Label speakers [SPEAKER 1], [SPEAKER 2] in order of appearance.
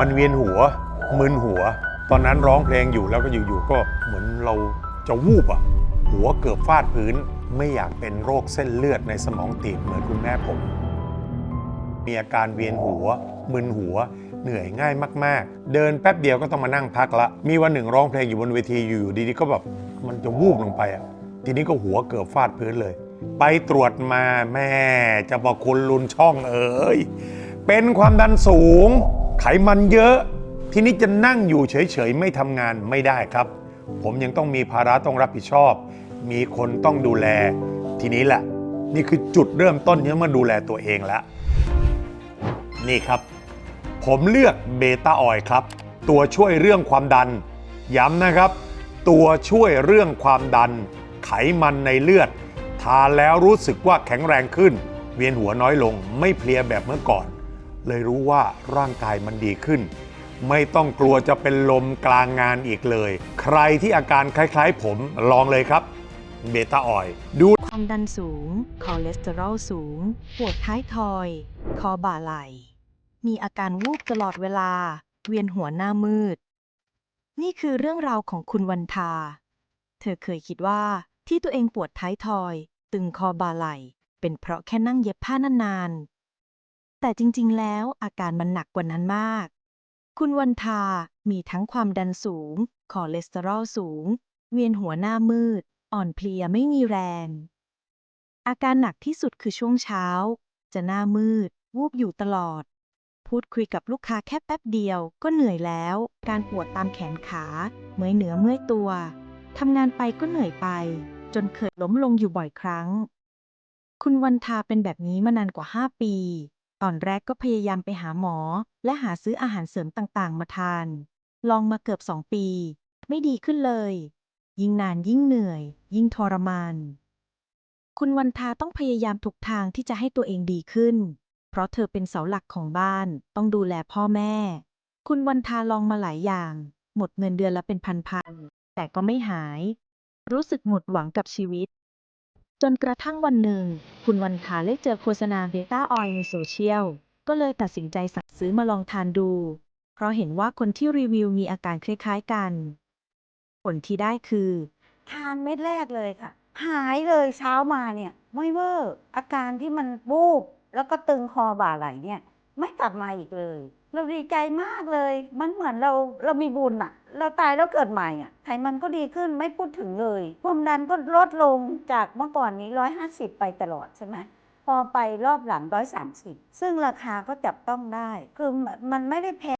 [SPEAKER 1] มันเวียนหัวมึนหัว ตอนนั้นร้องเพลงอยู่แล้วก็อยู่ๆก็เหมือนเราจะวูบอะหัวเกือบฟาดพื้น ไม่อยากเป็นโรคเส้นเลือดในสมองตีบเหมือนคุณแม่ผม มีอาการเวียนหัว มึนหัว เหนื่อยง่ายมาก ๆ เดินแป๊บเดียวก็ต้องมานั่งพักละ มีวันหนึ่งร้องเพลงอยู่บนเวทีอยู่ดีๆก็แบบมันจะวูบลงไปอะทีนี้ก็หัวเกือบฟาดพื้นเลย ไปตรวจมาแม่จะบอกคุณลุนช่องเอ๋ยเป็นความดันสูง ไขมันเยอะทีนี้จะนั่งอยู่เฉยๆ ไม่ทำงานไม่ได้ครับ ผมยังต้องมีภาระต้องรับผิดชอบ มีคนต้องดูแล ทีนี้แหละ นี่คือจุดเริ่มต้นที่มาดูแลตัวเองแล้ว นี่ครับ ผมเลือกเบต้าออยล์ครับ ตัวช่วยเรื่องความดัน ย้ำนะครับ ตัวช่วยเรื่องความดัน ไขมันในเลือด ทานแล้วรู้สึกว่าแข็งแรงขึ้น เวียนหัวน้อยลง ไม่เพลียแบบเมื่อก่อน เลยรู้ว่าร่างกายมันดีขึ้น ไม่ต้องกลัวจะเป็นลมกลางงานอีกเลย ใครที่อาการคล้ายๆ ผมลองเลยครับเบต้าออยดู
[SPEAKER 2] ความดันสูง คอเลสเตอรอลสูง ปวดท้ายทอย คอบ่าไหล่ มีอาการวูบตลอดเวลา เวียนหัวหน้ามืด นี่คือเรื่องราวของคุณวันทา เธอเคยคิดว่าที่ตัวเองปวดท้ายทอย ตึงคอบ่าไหล่ เป็นเพราะแค่นั่งเย็บผ้านาน แต่จริง ๆ แล้วอาการมันหนักกว่านั้นมาก คุณวันทา มีทั้งความดันสูง คอเลสเตอรอลสูง เวียนหัวหน้ามืด อ่อนเพลียไม่มีแรง อาการหนักที่สุดคือช่วงเช้า จะหน้ามืด วูบอยู่ตลอด พูดคุยกับลูกค้าแค่แป๊บเดียวก็เหนื่อยแล้ว การปวดตามแขนขา เมื่อยเหนือเมื่อยตัว ทำงานไปก็เหนื่อยไป จนเคยล้มลงอยู่บ่อยครั้ง คุณวันทาเป็นแบบนี้มานานกว่า 5 ปี ตอนแรกก็พยายามไปหาหมอ และหาซื้ออาหารเสริมต่างๆ มาทาน ลองมาเกือบ2ปี ไม่ดีขึ้นเลย ยิ่งนานยิ่งเหนื่อย ยิ่งทรมาน คุณวันทาต้องพยายามทุกทางที่จะให้ตัวเองดีขึ้น เพราะเธอเป็นเสาหลักของบ้าน ต้องดูแลพ่อแม่ คุณวันทาลองมาหลายอย่าง หมดเงินเดือนละเป็นพันๆแต่ก็ไม่หาย รู้สึกหมดหวังกับชีวิต จนกระทั่งวันหนึ่ง คุณวันทาได้เจอโฆษณาเบต้าออยในโซเชียล ก็เลยตัดสินใจสั่งซื้อมาลองทานดู เพราะเห็นว่าคนที่รีวิวมีอาการคล้ายๆกัน ผลที่ได้คือ
[SPEAKER 3] ทานเม็ดแรกเลยค่ะ หายเลยเช้ามาเนี่ยไม่เวอร์อาการที่มันบูบแล้วก็ตึงคอบ่าไหล่เนี่ย ไม่กลับมาอีกเลย เราดีใจมากเลย มันเหมือนเราเรามีบุญอะ เราตายแล้วเกิดใหม่อะไขมันก็ดีขึ้นไม่พูดถึงเลยความดันก็ลดลงจากเมื่อก่อนนี้ร้อยห้าสิบไปตลอดใช่ไหมพอไปรอบหลังร้อยสามสิบซึ่งราคาก็จับต้องได้ คือมันไม่ได้แพง